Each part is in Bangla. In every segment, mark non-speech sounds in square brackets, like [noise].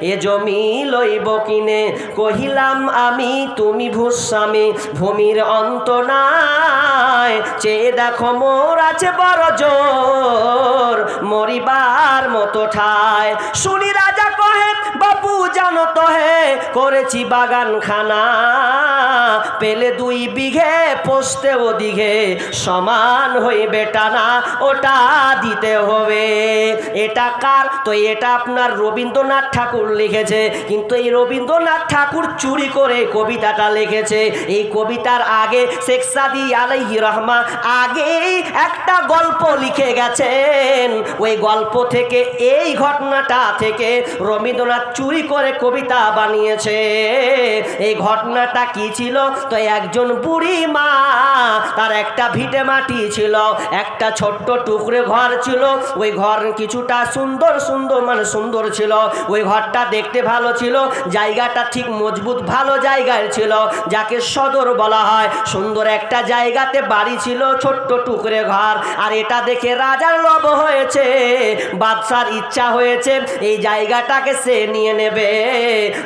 এ জমি লইব কিনে? কহিলাম, আমি, তুমি ভূস্বামী, ভূমির অন্ত নাই। চেয়ে দেখো, মোর আছে বড় জোর, মরিবার মতো ঠায় শুনি জানো তো হে, করেছি বাগান খানা পেলে দুই বিঘে, পোস্তে ও দিঘে সমান হইবে টানা, ওটা দিতে হবে। এটা কার? তো এটা আপনার রবীন্দ্রনাথ ঠাকুর লিখেছে। কিন্তু এই রবীন্দ্রনাথ ঠাকুর চুরি করে কবিতাটা লিখেছে। এই কবিতার আগে শেখ সাদি আলাইহি রহমা আগেই একটা গল্প লিখে গেছেন। ওই গল্প থেকে, এই ঘটনাটা থেকে রবীন্দ্রনাথ চুরি করে কবিতা বানিয়েছে। এই ঘটনাটা কি ছিল? তো একজন বুড়ি মা, তার একটা ভিটে মাটি ছিল, একটা ছোট্ট টুকরে ঘর ছিল। ওই ঘর কিছুটা সুন্দর সুন্দর মানে সুন্দর ছিল। ওই ঘরটা দেখতে ভালো ছিল, জায়গাটা ঠিক মজবুত ভালো জায়গায় ছিল, যাকে সদর বলা হয়। সুন্দর একটা জায়গাতে বাড়ি ছিল, ছোট্ট টুকরে ঘর। আর এটা দেখে রাজার লোভ হয়েছে, বাদশার ইচ্ছা হয়েছে, এই জায়গাটাকে সে নিয়ে নেবে।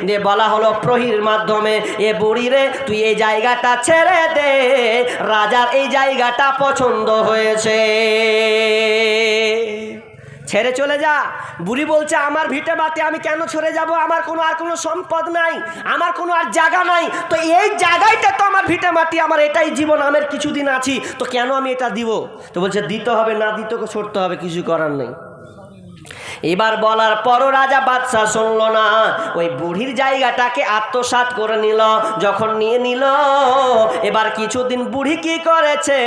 দিয়ে বলা হলো প্রহির মাধ্যমে, এ বুড়ি রে, তুই এই জায়গাটা ছেড়ে দে। রাজার এই জায়গাটা পছন্দ হয়েছে। ছেড়ে চলে যা। বুড়ি বলছে, আমার ভিটে মাতে আমি কেন ছেড়ে যাব? আমার কোনো আর কোনো সম্পদ নাই, আমার কোনো আর জায়গা নাই। তো এই জায়গাটা তো আমার ভিটে মাটি, আমার এটাই জীবন, আমার কিছুদিন আছি। তো কেন আমি এটা দিব? তো বলছে, দিতে হবে, না দিতে ছড়তে হবে, কিছু করার নেই। এবার বলার পরও রাজা বাদশাহ শুনল না। ওই বুড়ির জায়গাটাকে আত্মসাৎ করে নিল, যখন নিয়ে নিল। এবার কিছুদিন বুড়ি কি করেছে?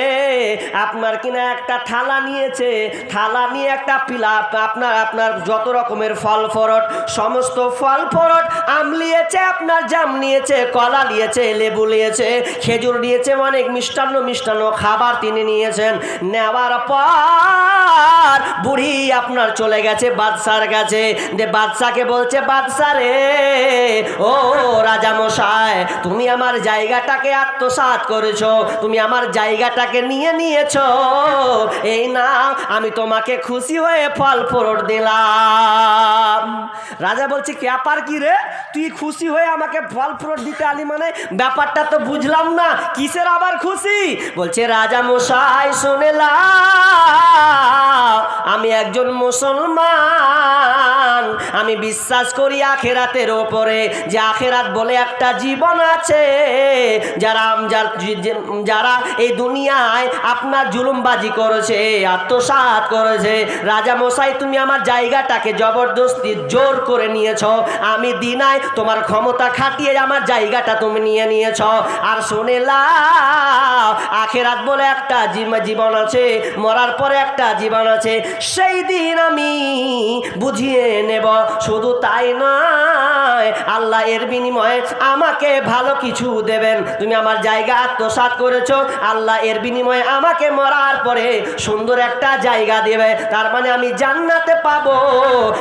আপনার কিনা একটা থালা নিয়েছে। থালা নিয়ে একটা পিলা আপনার আপনার যত রকমের ফল ফরট, সমস্ত ফল ফরট, আম নিয়েছে, আপনার জাম নিয়েছে, কলা নিয়েছে, লেবু নিয়েছে, খেজুর নিয়েছে, অনেক মিষ্টান্ন মিষ্টান্ন খাবার তিনি নিয়েছেন। নেওয়ার পর বুড়ি আপনার চলে গেছে বাদশার কাছে, যে বাদশাকে বলছে, বাদশা রে, ও রাজা মশাই, তুমি আমার জায়গাটাকে আত্মসাত করেছ, তুমি আমার জায়গাটাকে নিয়ে নিয়েছো। এই না আমি তোমাকে খুশি হয়ে ফল ফরট দিলাম। রাজা বলছে, ব্যাপার কি রে? তুই খুশি হয়ে আমাকে ফল ফ্রুট দিতে আলি মানে? ব্যাপারটা তো বুঝলাম না। কিসের আবার খুশি? বলছে, রাজা মশাই শুনেলা আমি একজন মুসলমান। আমি বিশ্বাস করি আখেরাতের ওপরে যে আখেরাত বলে একটা জীবন আছে। যারা যারা এই দুনিয়ায় আপনার জুলুমবাজি করেছে আত্মসাৎ করেছে। রাজা মশাই, তুমি আমার জায়গাটাকে জবরদস্তি জোর করে নিয়েছ। আমি দিনাই তোমার ক্ষমতা খাটিয়ে আমার জায়গাটা তুমি নিয়ে নিয়েছ। আর শোনে আখেরাত বলে একটা জীবন আছে, মরার পরে একটা জীবন আছে। সেই দিন আমি বুঝিয়ে নেব, শুধু তাই নয়, আল্লাহ এর বিনিময়ে আমাকে ভালো কিছু দেবেন। তুমি আমার জায়গা আত্মসাৎ করেছ, আল্লাহ এর বিনিময়ে আমাকে মরার পরে সুন্দর একটা জায়গা দেবে। তার মানে আমি জান্নাতে পাবো।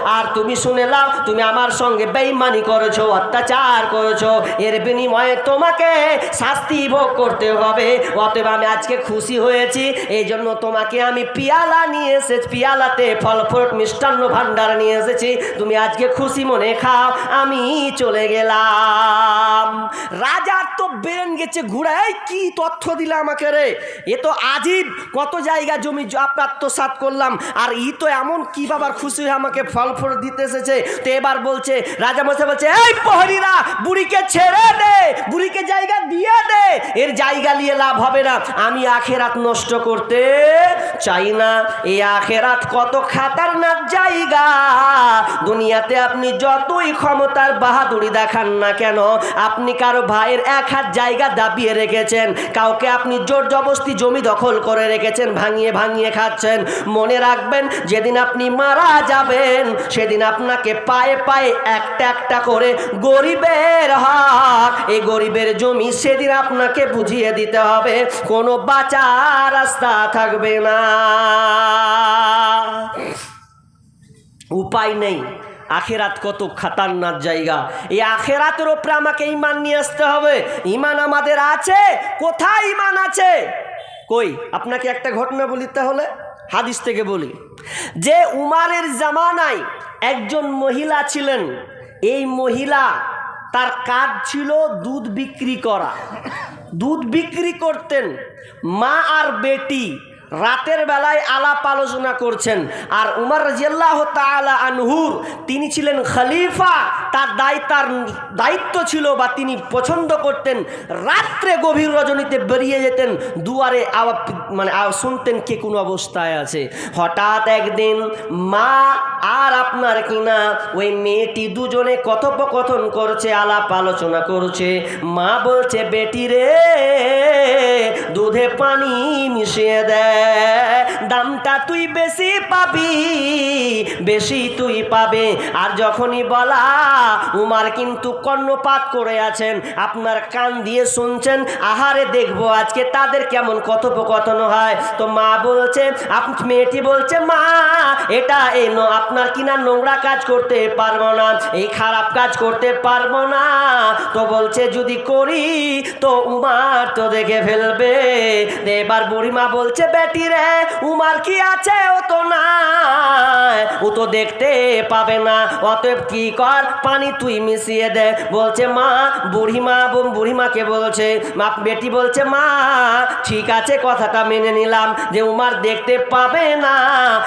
আর তুমি শুনে নাও, তুমি আমার সঙ্গে বেইমানি করেছ, অত্যাচার করেছ। এর বিনিময়ে তোমাকে শাস্তি ভোগ করতে হবে। অতএব আমি আজকে খুশি হয়েছি। এই জন্য তোমাকে আমি পিয়ালা নিয়ে এসেছি, পিয়ালাতে ফল ফ্রুট মিষ্টান্ন ভান্ডার নিয়ে এসেছি। তুমি আজকে খুশি মনে খাও, আমি চলে গেলাম। রাজার তো বেরেন গেছে ঘুরাই কি তথ্য দিলে আমাকে রে? এ তো আজীব। কত জায়গা জমি জ- আত্মসাৎ করলাম। আর ই তো এমন কি বাবার খুশি হয়ে আমাকে ফল ফল দিতে এসেছে। তো এবার বলছে, রাজা মশাই বলছে, এই প্রহরীরা, বুড়িকে ছেড়ে দে, বুড়িকে জায়গা দিয়ে দে। এর জায়গা নিয়ে লাভ হবে না। আমি আখেরাত নষ্ট করতে চাই না। এই আখেরাত কত খাতারনাক জায়গা। দুনিয়াতে আপনি যতই ক্ষমতার বাহাদুরি দেখান না কেন, আপনি কারও ভাইয়ের এক হাত জায়গা দাবিয়ে রেখেছেন, কাউকে আপনি জোর জবস্তি জমি দখল করে রেখেছেন, ভাঙিয়ে ভাঙিয়ে খাচ্ছেন। মনে রাখবেন, যেদিন আপনি মারা যাবেন, সেদিন আপনাকে পায়ে পায়ে একটা একটা করে গরিবের হক এই গরিবের জমি সেদিন আপনাকে বুঝিয়ে দিতে হবে, কোনো বাঁচার রাস্তা থাকবে না। উপায় নেই। আখেরাত কত খাতারনাক জায়গা। এই আখেরাতের ওপরে আমাকে ইমান নিয়ে আসতে হবে। ইমান আমাদের আছে। কোথায় ইমান আছে? কই? আপনাকে একটা ঘটনা বলি তাহলে? হাদিস থেকে বলি। যে উমারের জামানায় একজন মহিলা ছিলেন, এই মহিলা তার কাজ ছিল দুধ বিক্রি করা। দুধ বিক্রি করতেন। মা আর বেটি রাতের বেলায় আলাপ আলোচনা করছেন। আর উমর রাজিয়াল্লাহ তালা আনহুর তিনি ছিলেন খলিফা, তার দায়, তার দায়িত্ব ছিল বা তিনি পছন্দ করতেন রাত্রে গভীর রজনীতে বেরিয়ে যেতেন, দুয়ারে মানে শুনতেন কে কোন অবস্থায় আছে। হঠাৎ একদিন মা আর আপনার কিনা ওই মেয়েটি দুজনে কথোপকথন করছে, আলাপ আলোচনা করছে। মা বলছে, বেটি রে, দুধে পানি মিশিয়ে দে। দামটা তুই বেশি পাবি, বেশি তুই পাবে। আর যখনই বলা, উমার কিন্তু কর্ণপাত করে আছেন, আপনার কান দিয়ে শুনছেন, আহারে দেখব আজকে তাদের কেমন কথোপকথন হয়। তো মা বলছে, আপ- মেয়েটি বলছে, মা, এটা এই ন- আপনার কিনা নোংরা কাজ করতে পারব না, এই খারাপ কাজ করতে পারব না। তো বলছে, যদি করি, তো উমার তো দেখে ফেলবে। এবার বুড়িমা বলছে, বেটি রে, উমার কি আছে? ও তো না ও তো দেখতে পাবে না। অতএব কি কর, পানি তুই মিশিয়ে দে। বলছে, মা, বুড়িমা, বোন বুড়িমাকে বলছে, মা, বেটি বলছে, মা, ঠিক আছে, কথাটা মেনে নিলাম যে উমার দেখতে পাবে না,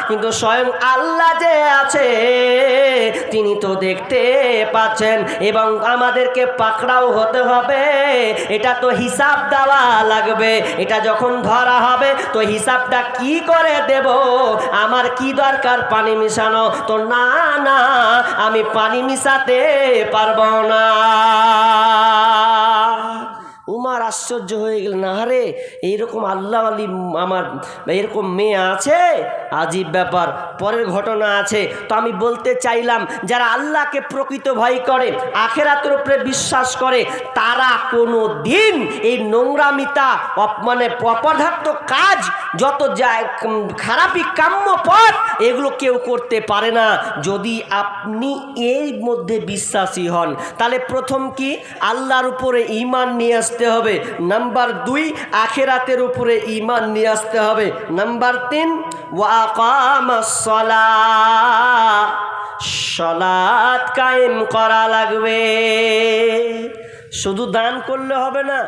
কিন্তু স্বয়ং আল্লাহ যে আছে। তিনি তো দেখতে পাচ্ছেন এবং আমাদেরকে পাকড়াও হতে হবে। এটা তো হিসাব দেওয়া লাগবে। এটা যখন ধরা হবে, তো হিসাবটা কি করে দেব? আমার কি দরকার পানি মিশানো? তো না না, আমি পানি মিশাতে পারব না। উমার আশ্চর্য হয়ে গেল, না রে, এইরকম আল্লাহ আলী আমার এরকম মেয়ে আছে? আজীব ব্যাপার, পরের ঘটনা আছে। তো আমি বলতে চাইলাম, যারা আল্লাহকে প্রকৃত ভয় করে, আখেরাতের উপরে বিশ্বাস করে, তারা কোনো দিন এই নোংরামিতা মানে অপদার্থ কাজ, যত যায় খারাপই কাম্য পথ, এগুলো কেউ করতে পারে না। যদি আপনি এর মধ্যে বিশ্বাসী হন, তাহলে প্রথম কি? আল্লাহর উপরে ইমান নিয়ে আসতে হবে। নাম্বার দুই, আখেরাতের উপরে ইমান নিয়ে আসতে হবে। নাম্বার তিন সলাৎ কায়েম করা লাগবে। শুধু দান করলে হবে না,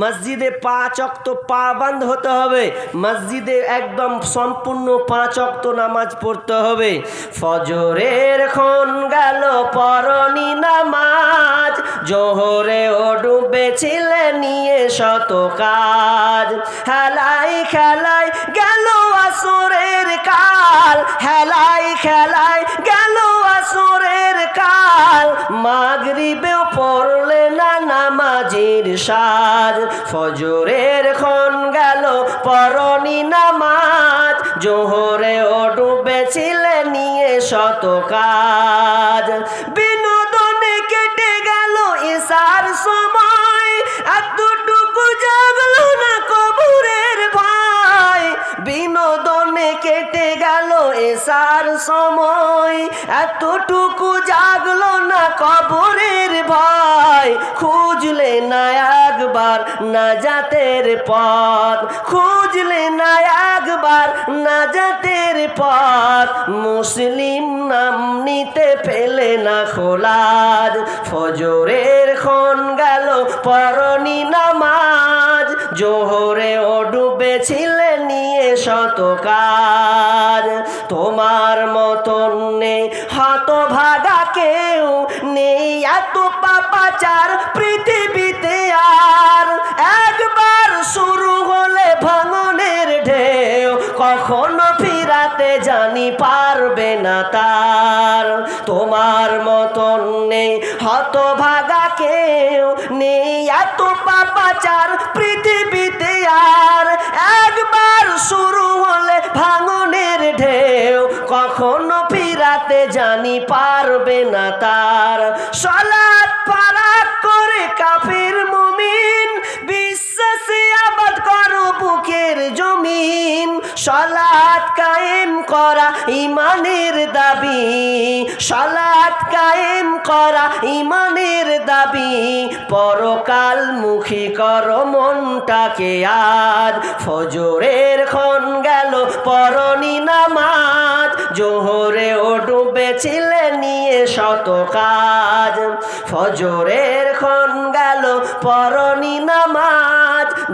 মসজিদে পাঁচ অক্ত পা বান্ধ হতে হবে, মসজিদে একদম সম্পূর্ণ পাঁচ অক্ত নামাজ পড়তে হবে। ফজরের খন গেল, পরনি নামাজ জোহরে ও ডুবেছিলে নিয়ে শত কাজ। হেলাই খেলাই গেল আসরের কাল, হেলাই খেলাই গেল আসরের কাল। মাগরিবেও পড়লে না নামাজের সাজ, ফজরের খন গেল পরনি নামাজ। জোহরে ও ডুবেছিলে নিয়ে শত কাজ। বিনোদনে এসার সময় এতটুকু জাগলো না কবরের ভয়। খুঁজলে না একবার না জাতের পথ। খুঁজলে না একবার না জাতের পথ। মুসলিম নাম নিতে পেলে না খোলাজ। ফজরের খন গেল, পরনি নামাজ। জোহরে ও ডুবেছিলে নিয়ে শত কাজ। তোমার মতন নেই হাত ভাগা কেউ নেই এত পাপাচার পৃথিবীতে জানি পারবে না তার। তোমার মতন নেই হত ভাগা কেউ নেই। এত পাপাচার পৃথিবীতে আর একবার শুরু হলে ভাঙনের ঢেউ কখনো ফিরাতে জানি পারবে না তার। সলাৎ পারাক করে কাফির মুমিন, বিশ্বাসে আবাদ করো বুকের জমিন। সলাৎ কায়েম করা ইমানের দাবি। সলাৎ কায়েম করা ইমানের দাবি দাবি। পরকাল মুখী কর মনটাকে আজ। ফজরের ক্ষণ গেল, পরনি নামাজ। জোহরে ও ডুবেছিলে নিয়ে শত কাজ। ফজরের ক্ষণ গেল, পরনি নামাজ।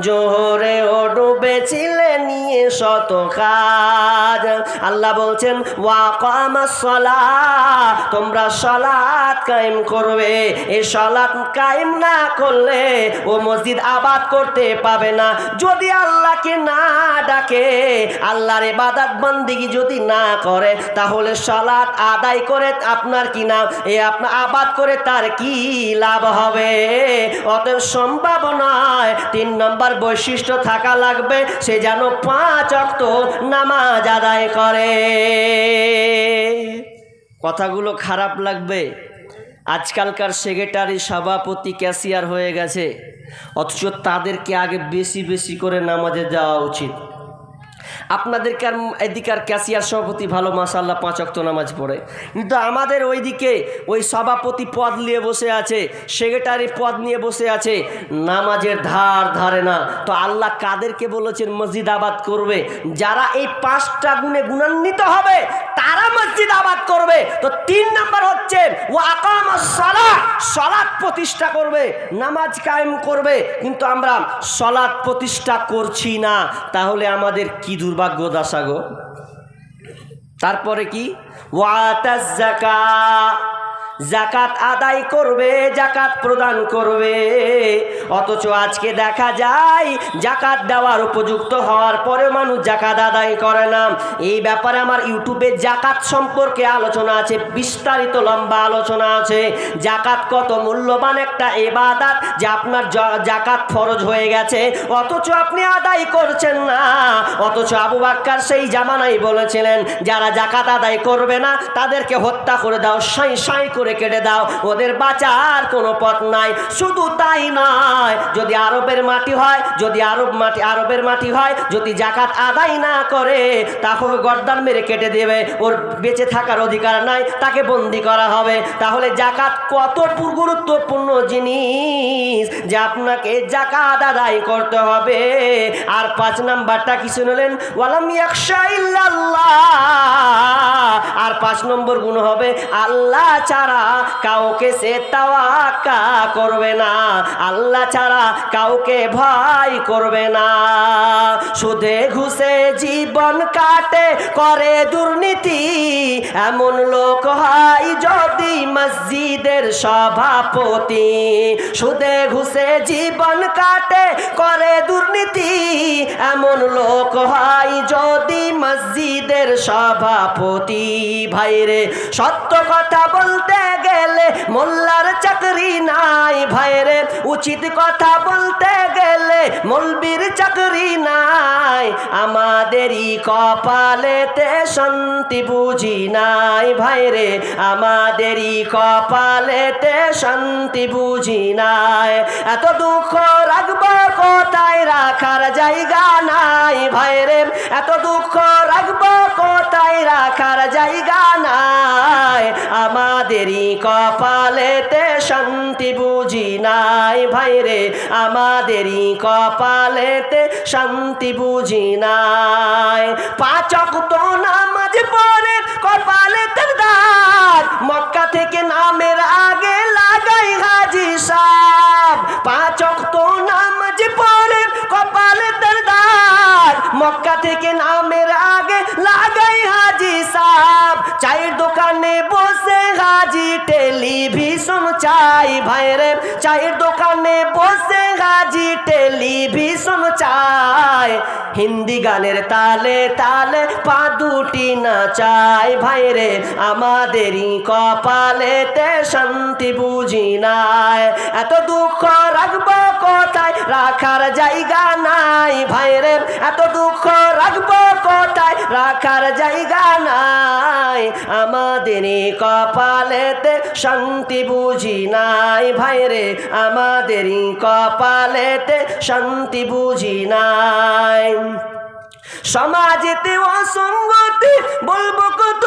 জোহরে ও ডুবেছিলে নিয়ে শত কাজ। আল্লাহ বলছেন তোমরা সলাৎ কায়েম করবে। এই সলাৎ কায়েম না করলে ও মসজিদ আবাদ করতে পাবে না। যদি আল্লাহকে না ডাকে, আল্লাহর ইবাদত বন্দিগি যদি না করে, তাহলে সলাৎ আদায় করে আপনার কি না? এ আপনার আবাদ করে তার কি লাভ হবে? অতএব সম্ভাবনায় তিন নম্বর বৈশিষ্ট্য থাকা লাগবে, সে যেন পাঁচ অক্ত নামাজ আদায় করে। কথাগুলো খারাপ লাগবে। আজকালকার সেক্রেটারি, সভাপতি, ক্যাশিয়ার হয়ে গেছে। অথচ তাদেরকে আগে বেশি বেশি করে নামাজে যাওয়া উচিত। আপনাদেরকে আর এদিকার ক্যাশিয়ার সভাপতি ভালো মাসাল্লাহ পাঁচ অক্ত নামাজ পড়ে। কিন্তু আমাদের ওইদিকে ওই সভাপতি পদ নিয়ে বসে আছে, সেক্রেটারি পদ নিয়ে বসে আছে, নামাজের ধার ধারে না। তো আল্লাহ কাদেরকে বলেছেন, মসজিদ আবাদ করবে। যারা এই পাঁচটা গুণে গুণান্বিত হবে, তারা মসজিদ আবাদ করবে। তো তিন নাম্বার হচ্ছে ও আকাম সলাৎ প্রতিষ্ঠা করবে, নামাজ কায়েম করবে। কিন্তু আমরা সলাৎ প্রতিষ্ঠা করছি না। তাহলে আমাদের কি দুর্ভাগ্য দাসাগো তারপরে কি? ওয়াতাজ জাকা জাকাত আদায় করবে, জাকাত প্রদান করবে। অথচ আজকে দেখা যায়, জাকাত দেওয়ার উপযুক্ত হওয়ার পরে মানুষ জাকাত আদায় করে না। এই ব্যাপারে আমার ইউটিউবে জাকাত সম্পর্কে আলোচনা আছে, বিস্তারিত লম্বা আলোচনা আছে। জাকাত কত মূল্যবান একটা এবাদাত যে আপনার জাকাত ফরজ হয়ে গেছে। অথচ আপনি আদায় করছেন না। অথচ আবু বাক্কার সেই জামানাই বলেছিলেন, যারা জাকাত আদায় করবে না, তাদেরকে হত্যা করে দাও, সাই সাই করে কেটে দাও। ওদের বাঁচার কোনো পথ নাই। শুধু তাই নয়, যদি আরবের মাটি হয়, যদি আরব মাটি আরবের মাটি হয়, যদি জাকাত আদায় না করে, তাহলে গর্দান মেরে কেটে দেবে। ওর বেঁচে থাকার অধিকার নাই, তাকে বন্দি করা হবে। তাহলে জাকাত কত গুরুত্বপূর্ণ জিনিস যে আপনাকে জাকাত আদায় করতে হবে। আর পাঁচ নাম্বারটা কি শুনলেন? আর পাঁচ নম্বর গুণ হবে, আল্লাহ ছাড়া কাউকে সে তাওয়াক্কা করবে না। আল্লাহ ছাড়া কাউকে ভয় করবে না। সুদে ঘুষে জীবন কাটে, করে দুর্নীতি। এমন লোক হয় যদি মসজিদের সভাপতি। সুদে ঘুষে জীবন কাটে, করে দুর্নীতি। এমন লোক হয় যদি মসজিদের সভাপতি। ভাইরে, সত্য কথা বলতে গেলে মোল্লার চাকরি নাই ভাইরে, উচিত কথা বলতে গেলে মলবির চাকরি নাই। আমাদেরই কপালেতে শান্তি বুঝি নাই ভাইরে, আমাদেরই কপালেতে শান্তি বুঝি নাই। এত দুঃখ রাখব কোথায়? রাখার জায়গা নাই ভাইরে, এত দুঃখ রাখব কোথায়? রাখার জায়গা নাই। আমাদেরই কপালেতে শান্তি বুঝি নাই ভাইরে, আমাদেরই কপালেতে শান্তি বুঝি নাই। পাচক তো নামাজ পড়ে কপালে দাগ মক্কা থেকে নামের আগে লাগাই হাজি সাহ পাচক তো নামাজ পড়ে কপালে হিন্দি গানের তালে তালে পা দুটি না চাই ভাইরে আমাদেরই কপালেতে শান্তি বুঝি নাই। এত দুঃখ রাখব কোথায়? রাখার জায়গা নাই। ভাইরে এত দুঃখ রাখব কোথায়? রাখার জায়গা নাই। আমাদেরই কপালেতে শান্তি বুঝি নাই। ভাইরে আমাদেরই কপালেতে শান্তি বুঝি নাই। সমাজেতে অসঙ্গতি বলব কত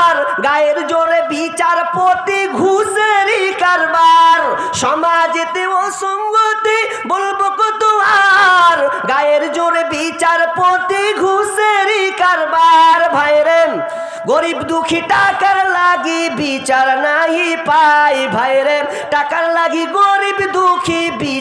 আর গায়ের জোরে বিচারপতি ঘুষেরই কারবার। সমাজেতে অসঙ্গতি বলব কত আর গায়ের জোরে বিচারপতি ঘুষেরই কারবার। ভাইরে গরিব দুঃখী টাকার লাগি বিচার নাই পাই। ভাইরে টাকার লাগি গরিব দুঃখী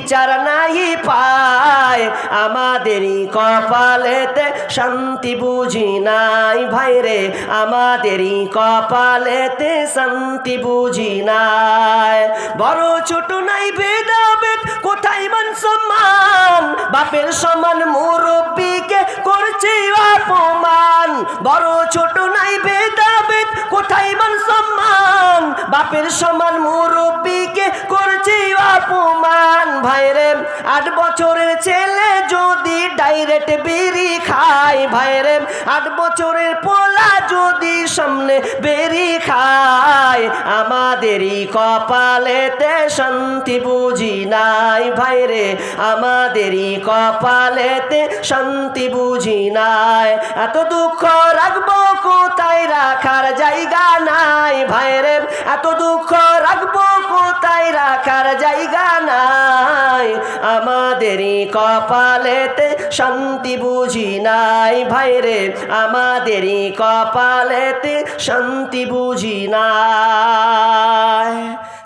বিচার নাই পায়। আমাদেরই কপালেতে শান্তি বুঝি নাই ভাইরে আমাদেরই কপালেতে শান্তি বুঝি নাই। বড় ছোট নাই ভেদাভেদ, কোথায় মান সম্মান? বাপের সমান মুরব্বীকে করছে অপমান। বড় ছোট নাই ভেদাভেদ কোথায় মান সম্মান? বাপের সমান মুরব্বীকে করছে অপমান। ভাইরে, আট বছরের ছেলে যদি ডাইরেক্ট বেরি খায়, ভাইরে, আট বছরের পোলা যদি সামনে বেরি খায়, আমাদেরই কপালেতে শান্তি বুঝি নাই, ভাইরে, আমাদেরই কপালেতে শান্তি বুঝি নাই। এত দুঃখ রাখব কোথায় রাখার? জায়গা নাই ভাইরে, এত দুঃখ রাখব কোথায়? রাখার জায়গা নাই। আমাদেরই কপালেতে শান্তি বুঝি নাই ভাইরে, আমাদেরই কপালেতে শান্তি বুঝি নাই।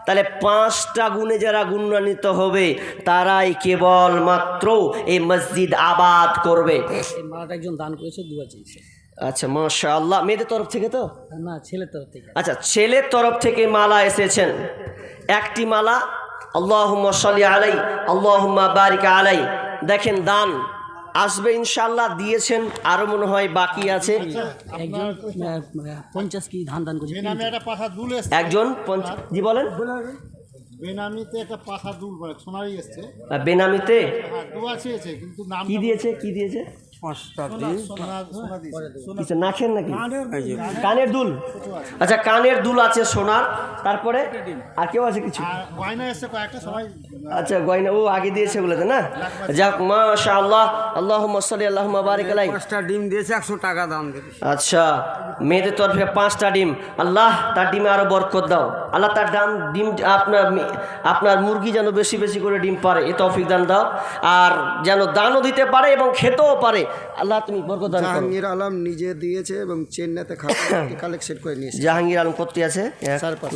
তাহলে পাঁচটা গুণে যারা গুণান্বিত হবে, তারাই কেবল মাত্র এই মসজিদ আবাদ করবে। মালাটা একজন দান করেছে দুবার চেয়েছে। আচ্ছা মাশা আল্লাহ মেয়েদের তরফ থেকে তো? না ছেলের তরফ থেকে। আচ্ছা ছেলের তরফ থেকে মালা এসেছেন। একটি মালা আল্লাহুম্মা সাল্লি আলাই আল্লাহুম্মা বারিক আলাই দেখেন দান আসবে ইনশাল্লাহ দিয়েছেন আরও মনে হয় বাকি আছে। একজন পঞ্চাশ কি ধান দান করেছে? একজন জি বলেন। বেনামিতে একটা পাখা দুল বলে সোনারই এসছে। বেনামিতে? কিন্তু কি দিয়েছে? কি দিয়েছে? নাখেন নাকি? কানের দুল আচ্ছা কানের দুল আছে সোনার তারপরে আর কেউ আছে কিছু? আর গয়না এসছে কয়েকটা সবাই আচ্ছা গয়না ও আগে দিয়েছে বলেছে না? যাক মা আল্লাহ আল্লাহ সাল্লি আল্লাহ বারিক আলাই পাঁচটা ডিম দিয়েছে একশো টাকা দাম আচ্ছা মেয়েদের তরফে পাঁচটা ডিম। আল্লাহ তার ডিমে আরও বরকত দাও। আল্লাহ তার ডাম ডিম আপনার আপনার মুরগি যেন বেশি বেশি করে ডিম পারে এ তৌফিক দান দাও। আর যেন দানও দিতে পারে এবং খেতেও পারে। আল্লাহ তুমি বরকত দান জাহাঙ্গীর আলম নিজে দিয়েছে এবং চেন্নাইতে কালেকশন [coughs] করে নিয়েছে। জাহাঙ্গীর আলম কত আছে? সাড়ে পাঁচ।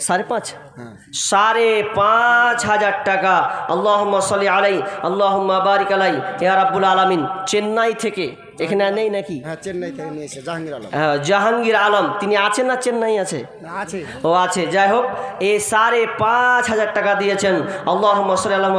সাড়ে পাঁচ? হ্যাঁ। সাড়ে পাঁচ হাজার টাকা। আল্লাহ সাল্লি আলাই আল্লাহ বারিক আলাই ইয়া রাব্বুল আলমিন চেন্নাই থেকে এখানে নেই নাকি? হ্যাঁ চেন্নাই থেকে নিয়েছে জাহাঙ্গীর আলম। হ্যাঁ, জাহাঙ্গীর আলম তিনি আছেন না চেন্নাই আছে? আছে। ও আছে। যাই হোক এ সাড়ে পাঁচ হাজার টাকা দিয়েছেন। আল্লাহ মসর আল্লাহ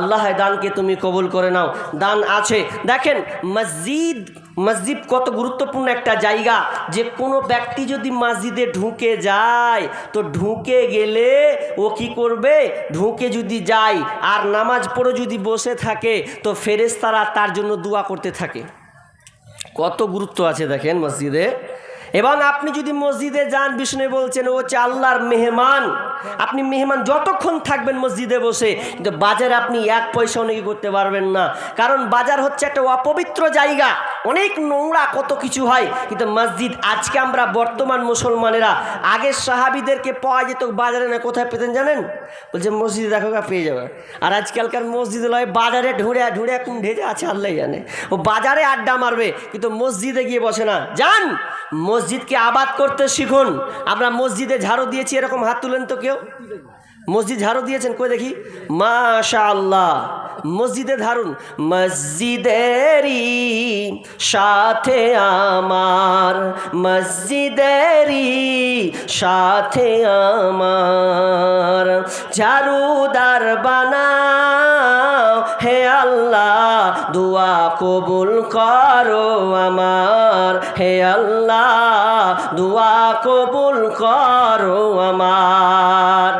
আল্লাহ দানকে তুমি কবুল করে নাও। দান আছে। দেখেন মসজিদ মসজিদ কত গুরুত্বপূর্ণ একটা জায়গা। যে কোনো ব্যক্তি যদি মসজিদে ঢুকে যায়, তো ঢুকে গেলে ও কি করবে? ঢুকে যদি যায়, আর নামাজ পড়ে যদি বসে থাকে, তো ফেরেস্তারা তার জন্য দোয়া করতে থাকে। কত গুরুত্ব আছে দেখেন মসজিদে। এবং আপনি যদি মসজিদে যান, বিষ্ণু বলছেন, ও হচ্ছে আল্লাহর মেহমান। আপনি মেহমান যতক্ষণ থাকবেন মসজিদে বসে, কিন্তু বাজারে আপনি এক পয়সাও নাকি করতে পারবেন না। কারণ বাজার হচ্ছে একটা অপবিত্র জায়গা। অনেক নোংরা কত কিছু হয়, কিন্তু মসজিদ আজকে আমরা বর্তমান মুসলমানেরা, আগের সাহাবিদেরকে পাওয়া যেত বাজারে না, কোথায় পেতেন জানেন? বলছে, মসজিদে দেখো পেয়ে যাবে। আর আজকালকার মসজিদে লয়, বাজারে ঢুঁড়ে ঢুঁড়ে কোন ঢেজে আছে, আল্লাহ জানে। ও বাজারে আড্ডা মারবে, কিন্তু মসজিদে গিয়ে বসে না। যান! মসজিদকে আবাদ করতে শিখুন। আমরা মসজিদে ঝাড়ু দিয়েছি, এরকম হাত তুলেন তো কেউ? মসজিদ ঝাড়ু দিয়েছেন, কই দেখি? মাশা আল্লাহ মসজিদে ধারুন মসজিদেরই সাথে আমার, মসজিদেরই সাথে আমার। ঝাড়ুদার বানাও হে আল্লাহ দোয়া কবুল করো আমার। হে আল্লাহ দোয়া কবুল করো আমার।